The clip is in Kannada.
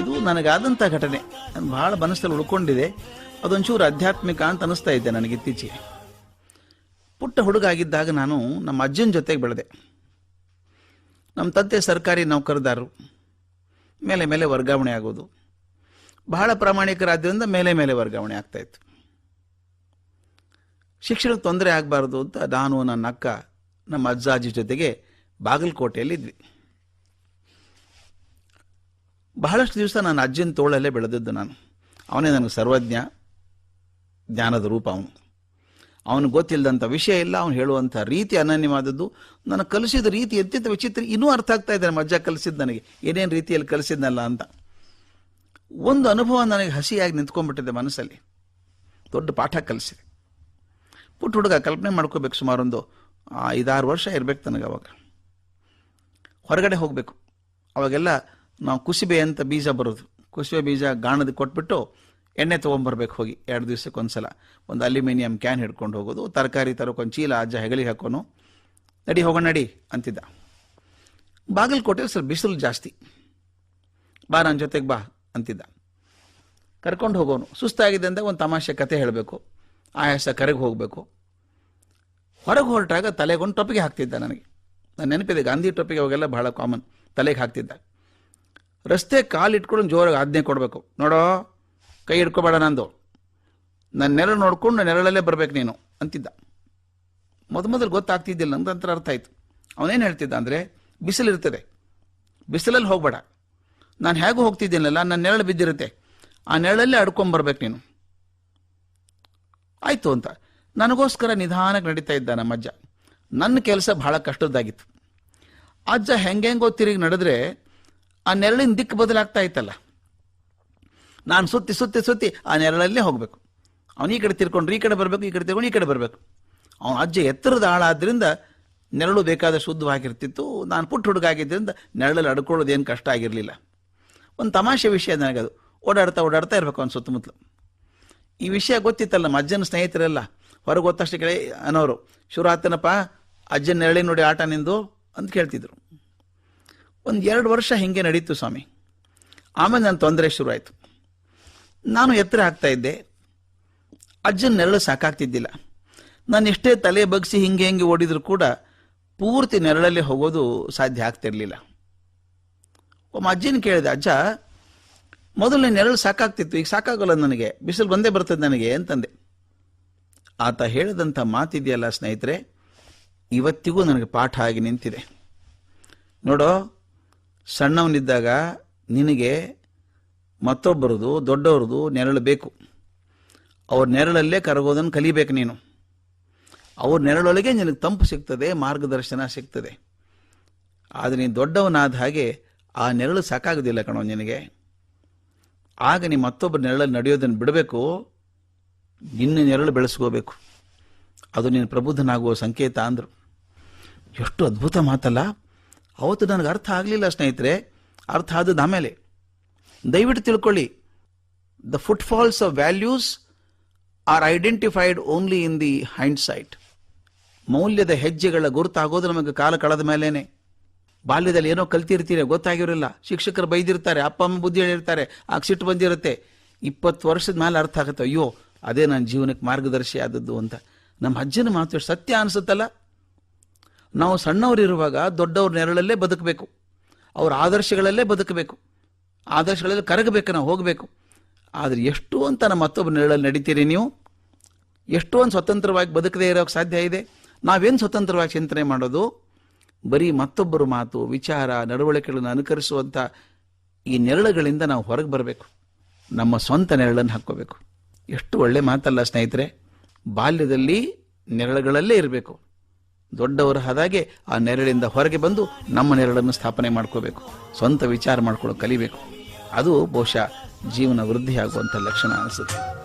ಇದು ನನಗಾದಂಥ ಘಟನೆ. ನಾನು ಬಹಳ ಮನಸ್ಸಲ್ಲಿ ಉಳ್ಕೊಂಡಿದೆ. ಅದೊಂಚೂರು ಆಧ್ಯಾತ್ಮಿಕ ಅಂತ ಅನಿಸ್ತಾ ಇದ್ದೆ ನನಗೆ ಇತ್ತೀಚೆಗೆ. ಪುಟ್ಟ ಹುಡುಗ ಆಗಿದ್ದಾಗ ನಾನು ನಮ್ಮ ಅಜ್ಜನ ಜೊತೆಗೆ ಬೆಳೆದೆ. ನಮ್ಮ ತಂದೆ ಸರ್ಕಾರಿ ನೌಕರದಾರರು ಮೇಲೆ ಮೇಲೆ ವರ್ಗಾವಣೆ ಆಗೋದು. ಬಹಳ ಪ್ರಾಮಾಣಿಕರಾದ್ದರಿಂದ ಮೇಲೆ ಮೇಲೆ ವರ್ಗಾವಣೆ ಆಗ್ತಾಯಿತ್ತು ಶಿಕ್ಷಣಕ್ಕೆ ತೊಂದರೆ ಆಗಬಾರ್ದು ಅಂತ ನಾನು ನನ್ನ ಅಕ್ಕ, ನಮ್ಮ ಅಜ್ಜಾಜಿ ಅಜ್ಜಿ ಜೊತೆಗೆ ಬಾಗಲಕೋಟೆಯಲ್ಲಿ ಇದ್ವಿ ಬಹಳಷ್ಟು ದಿವಸ ನಾನು ಅಜ್ಜನ ತೋಳಲ್ಲೇ ಬೆಳೆದದ್ದು ನಾನು. ಅವನೇ ನನಗೆ ಸರ್ವಜ್ಞ, ಜ್ಞಾನದ ರೂಪ ಅವನು. ಅವನು ಗೊತ್ತಿಲ್ಲದಂಥ ವಿಷಯ ಇಲ್ಲ, ಅವನು ಹೇಳುವಂಥ ರೀತಿ ಅನನ್ಯವಾದದ್ದು, ನನಗೆ ಕಲಿಸಿದ ರೀತಿ ಅತ್ಯಂತ ವಿಚಿತ್ರ, ಇನ್ನೂ ಅರ್ಥ ಆಗ್ತಾ ಇದೆ ನಮ್ಮ ಅಜ್ಜ ಕಲಿಸಿದ್ದು ನನಗೆ. ಏನೇನು ರೀತಿಯಲ್ಲಿ ಕಲಿಸಿದ್ನಲ್ಲ ಅಂತ. ಒಂದು ಅನುಭವ ನನಗೆ ಹಸಿಯಾಗಿ ನಿಂತ್ಕೊಂಡ್ಬಿಟ್ಟಿದೆ ಮನಸ್ಸಲ್ಲಿ. ದೊಡ್ಡ ಪಾಠ ಕಲಿಸಿದೆ. ಪುಟ್ಟ ಹುಡುಗ ಕಲ್ಪನೆ ಮಾಡ್ಕೋಬೇಕು ಸುಮಾರೊಂದು ಐದಾರು ವರ್ಷ ಇರಬೇಕು ನನಗೆ ಅವಾಗ. ಹೊರಗಡೆ ಹೋಗಬೇಕು. ಅವಾಗೆಲ್ಲ ನಾವು ಕುಸಿಬೆ ಅಂತ ಬೀಜ ಬರೋದು. ಕುಸಿಬೆ ಬೀಜ ಗಾಣದ ಕೊಟ್ಬಿಟ್ಟು ಎಣ್ಣೆ ತೊಗೊಂಬರ್ಬೇಕು ಹೋಗಿ ಎರಡು ದಿವಸಕ್ಕೆ ಒಂದ್ಸಲ. ಒಂದು ಅಲ್ಯೂಮಿನಿಯಂ ಕ್ಯಾನ್ ಹಿಡ್ಕೊಂಡು ಹೋಗೋದು, ತರಕಾರಿ ತರೋಕೊಂದು ಚೀಲ ಅಜ್ಜ ಹೆಗಲಿಗೆ ಹಾಕೋನು. ನಡಿ ಹೋಗೋಣ ನಡಿ ಅಂತಿದ್ದ. ಬಾಗಲಕೋಟೆ ಸ್ವಲ್ಪ ಬಿಸಿಲು ಜಾಸ್ತಿ. ಬಾ ನನ್ನ ಜೊತೆಗೆ ಬಾ ಅಂತಿದ್ದ. ಕರ್ಕೊಂಡು ಹೋಗೋನು. ಸುಸ್ತಾಗಿದೆ ಅಂದಾಗ ಒಂದು ತಮಾಷೆ ಕತೆ ಹೇಳಬೇಕು. ಆಯಾಸ ಕರೆಗೆ ಹೋಗಬೇಕು. ಹೊರಗೆ ಹೊರಟಾಗ ತಲೆಗೊಂದು ಟೊಪ್ಪಿಗೆ ಹಾಕ್ತಿದ್ದ ನನಗೆ. ನಾನು ನೆನಪಿದೆ ಗಾಂಧಿ ಟೊಪ್ಪಿಗೆ ಅವಾಗೆಲ್ಲ ಬಹಳ ಕಾಮನ್ ತಲೆಗೆ ಹಾಕ್ತಿದ್ದ. ರಸ್ತೆ ಕಾಲು ಇಟ್ಕೊಂಡು ಜೋರಾಗಿ ಆಜ್ಞೆ ಕೊಡಬೇಕು. ನೋಡೋ, ಕೈ ಹಿಡ್ಕೋಬೇಡ ನಂದು. ನನ್ನ ನೆರಳು ನೋಡ್ಕೊಂಡು ನೆರಳಲ್ಲೇ ಬರಬೇಕು ನೀನು ಅಂತಿದ್ದ. ಮೊದ ಮೊದಲು ಗೊತ್ತಾಗ್ತಿದ್ದಿಲ್ಲ ಅಂತ ನಂತರ ಅರ್ಥ ಆಯಿತು. ಅವನೇನು ಹೇಳ್ತಿದ್ದ ಅಂದರೆ ಬಿಸಿಲಿರ್ತದೆ ಬಿಸಿಲಲ್ಲಿ ಹೋಗಬೇಡ. ನಾನು ಹೇಗೂ ಹೋಗ್ತಿದ್ದೀನಲ್ಲ ನನ್ನ ನೆರಳು ಬಿದ್ದಿರುತ್ತೆ. ಆ ನೆರಳಲ್ಲೇ ಅಡ್ಕೊಂಬರ್ಬೇಕು ನೀನು. ಆಯಿತು ಅಂತ. ನನಗೋಸ್ಕರ ನಿಧಾನಕ್ಕೆ ನಡೀತಾ ಇದ್ದ ನಮ್ಮ ಅಜ್ಜ. ನನ್ನ ಕೆಲಸ ಬಹಳ ಕಷ್ಟದ್ದಾಗಿತ್ತು. ಅಜ್ಜ ಹೆಂಗೆಂಗೋ ತಿರುಗಿ ನಡೆದ್ರೆ ಆ ನೆರಳಿನ ದಿಕ್ಕು ಬದಲಾಗ್ತಾ ಇತ್ತಲ್ಲ. ನಾನು ಸುತ್ತಿ ಸುತ್ತಿ ಸುತ್ತಿ ಆ ನೆರಳಲ್ಲೇ ಹೋಗಬೇಕು. ಅವನು ಈ ಕಡೆ ತಿರ್ಕೊಂಡ್ರೆ, ಈ ಕಡೆ ಬರಬೇಕು, ಈ ಕಡೆ ತಿರ್ಕೊಂಡು ಈ ಕಡೆ ಬರಬೇಕು. ಅವನ ಅಜ್ಜ ಎತ್ತರದ ಆಳ ಆದ್ದರಿಂದ ನೆರಳು ಬೇಕಾದ ಶುದ್ಧವಾಗಿರ್ತಿತ್ತು. ನಾನು ಪುಟ್ಟ ಹುಡುಗ ಆಗಿದ್ದರಿಂದ ನೆರಳಲ್ಲಿ ಅಡ್ಕೊಳ್ಳೋದೇನು ಕಷ್ಟ ಆಗಿರಲಿಲ್ಲ. ಒಂದು ತಮಾಷೆ ವಿಷಯ ನನಗದು. ಓಡಾಡ್ತಾ ಓಡಾಡ್ತಾ ಇರಬೇಕು ಅವನ ಸುತ್ತಮುತ್ತಲು. ಈ ವಿಷಯ ಗೊತ್ತಿತ್ತಲ್ಲ ನಮ್ಮ ಅಜ್ಜನ ಸ್ನೇಹಿತರೆಲ್ಲ. ಹೊರಗೆ ಗೊತ್ತಷ್ಟು ಕೇಳಿ ಅನ್ನೋರು ಶುರು ಆತನಪ್ಪ, ಅಜ್ಜನ ನೆರಳಿ ನೋಡಿ ಆಟ ನಿಂದು ಅಂತ ಕೇಳ್ತಿದ್ರು. ಒಂದು ಎರಡು ವರ್ಷ ಹಿಂಗೆ ನಡೀತು ಸ್ವಾಮಿ. ಆಮೇಲೆ ನನ್ನ ತೊಂದರೆ ಶುರು ಆಯಿತು ನಾನು ಎತ್ತರ ಆಗ್ತಾ ಇದ್ದೆ. ಅಜ್ಜನ ನೆರಳು ಸಾಕಾಗ್ತಿದ್ದಿಲ್ಲ. ನಾನು ಎಷ್ಟೇ ತಲೆ ಬಗ್ಸಿ ಹಿಂಗೆ ಹಿಂಗೆ ಓಡಿದ್ರು ಕೂಡ ಪೂರ್ತಿ ನೆರಳಲ್ಲಿ ಹೋಗೋದು ಸಾಧ್ಯ ಆಗ್ತಿರ್ಲಿಲ್ಲ. ಒಮ್ಮ ಅಜ್ಜನ ಕೇಳಿದೆ, ಅಜ್ಜ ಮೊದಲು ನೆರಳು ಸಾಕಾಗ್ತಿತ್ತು, ಈಗ ಸಾಕಾಗಲ್ಲ ನನಗೆ, ಬಿಸಿಲು ಬಂದೇ ಬರ್ತದೆ ನನಗೆ, ಅಂತಂದೆ. ಆತ ಹೇಳಿದಂಥ ಮಾತಿದೆಯಲ್ಲ ಸ್ನೇಹಿತರೆ, ಇವತ್ತಿಗೂ ನನಗೆ ಪಾಠ ಆಗಿ ನಿಂತಿದೆ. ನೋಡೋ ಸಣ್ಣವನಿದ್ದಾಗ ನಿನಗೆ ಮತ್ತೊಬ್ಬರದು ದೊಡ್ಡವ್ರದ್ದು ನೆರಳು ಬೇಕು. ಅವ್ರ ನೆರಳಲ್ಲೇ ಕರಗೋದನ್ನು ಕಲಿಬೇಕು ನೀನು. ಅವ್ರ ನೆರಳೊಳಗೆ ನಿನಗೆ ತಂಪು ಸಿಗ್ತದೆ, ಮಾರ್ಗದರ್ಶನ ಸಿಗ್ತದೆ. ಆದರೆ ನೀನು ದೊಡ್ಡವನಾದ ಹಾಗೆ ಆ ನೆರಳು ಸಾಕಾಗೋದಿಲ್ಲ ಕಣೋ ನಿನಗೆ. ಆಗ ನೀ ಮತ್ತೊಬ್ಬರ ನೆರಳಲ್ಲಿ ನಡೆಯೋದನ್ನು ಬಿಡಬೇಕು, ನಿನ್ನ ನೆರಳು ಬೆಳೆಸ್ಕೋಬೇಕು. ಅದು ನೀನು ಪ್ರಬುದ್ಧನಾಗುವ ಸಂಕೇತ ಅಂದರು. ಎಷ್ಟು ಅದ್ಭುತ ಮಾತಲ್ಲ. ಅವತ್ತು ನನಗೆ ಅರ್ಥ ಆಗಲಿಲ್ಲ ಸ್ನೇಹಿತರೆ. ಅರ್ಥ ಆದದ್ದು ಆಮೇಲೆ. ದಯವಿಟ್ಟು ತಿಳ್ಕೊಳ್ಳಿ. The footfalls of values are identified only in the hindsight ಮೌಲ್ಯದ ಹೆಜ್ಜೆಗಳ ಗುರುತಾಗೋದು ನಮಗೆ ಕಾಲ ಕಳೆದ ಮೇಲೇನೆ. ಬಾಲ್ಯದಲ್ಲಿ ಏನೋ ಕಲ್ತಿರ್ತೀರಿ ಗೊತ್ತಾಗಿರಲಿಲ್ಲ ಶಿಕ್ಷಕರು ಬೈದಿರ್ತಾರೆ, ಅಪ್ಪ, ಅಮ್ಮ ಬುದ್ಧಿ ಹೇಳಿರ್ತಾರೆ ಆಗ ಸಿಟ್ಟು ಬಂದಿರುತ್ತೆ. ಇಪ್ಪತ್ತು ವರ್ಷದ ಮೇಲೆ ಅರ್ಥ ಆಗುತ್ತೆ, ಅಯ್ಯೋ, ಅದೇ ನನ್ನ ಜೀವನಕ್ಕೆ ಮಾರ್ಗದರ್ಶಿ ಆದದ್ದು ಅಂತ. ನಮ್ಮ ಅಜ್ಜನ ಮಾತು ಸತ್ಯ ಅನಿಸುತ್ತಲ್ಲ? ನಾವು ಸಣ್ಣವರಿರುವಾಗ ದೊಡ್ಡವ್ರ ನೆರಳಲ್ಲೇ ಬದುಕಬೇಕು. ಅವ್ರ ಆದರ್ಶಗಳಲ್ಲೇ ಬದುಕಬೇಕು. ಆದರ್ಶಗಳಲ್ಲಿ ಕರಗಬೇಕು, ನಾವು ಹೋಗಬೇಕು. ಆದರೆ ಎಷ್ಟು ಅಂತ ನಮ್ಮ ಮತ್ತೊಬ್ಬ ನೆರಳಲ್ಲಿ ನಡೀತೀರಿ ನೀವು? ಎಷ್ಟು ಒಂದು ಸ್ವತಂತ್ರವಾಗಿ ಬದುಕದೇ ಇರೋಕ್ಕೆ ಸಾಧ್ಯ ಇದೆ? ನಾವೇನು ಸ್ವತಂತ್ರವಾಗಿ ಚಿಂತನೆ ಮಾಡೋದು? ಬರೀ ಮತ್ತೊಬ್ಬರ ಮಾತು, ವಿಚಾರ, ನಡವಳಿಕೆಗಳನ್ನು ಅನುಕರಿಸುವಂಥ ಈ ನೆರಳುಗಳಿಂದ ನಾವು ಹೊರಗೆ ಬರಬೇಕು. ನಮ್ಮ ಸ್ವಂತ ನೆರಳನ್ನು ಹಾಕ್ಕೋಬೇಕು. ಎಷ್ಟು ಒಳ್ಳೆ ಮಾತಲ್ಲ ಸ್ನೇಹಿತರೆ. ಬಾಲ್ಯದಲ್ಲಿ ನೆರಳುಗಳಲ್ಲೇ ಇರಬೇಕು. ದೊಡ್ಡವರ ಹಾಗೆ ಆ ನೆರಳಿಂದ ಹೊರಗೆ ಬಂದು ನಮ್ಮ ನೆರಳನ್ನು ಸ್ಥಾಪನೆ ಮಾಡ್ಕೋಬೇಕು. ಸ್ವಂತ ವಿಚಾರ ಮಾಡ್ಕೊಳ್ಳೋ ಕಲಿಬೇಕು. ಅದು ಬಹುಶಃ ಜೀವನ ವೃದ್ಧಿಯಾಗುವಂಥ ಲಕ್ಷಣ ಅನಿಸುತ್ತೆ.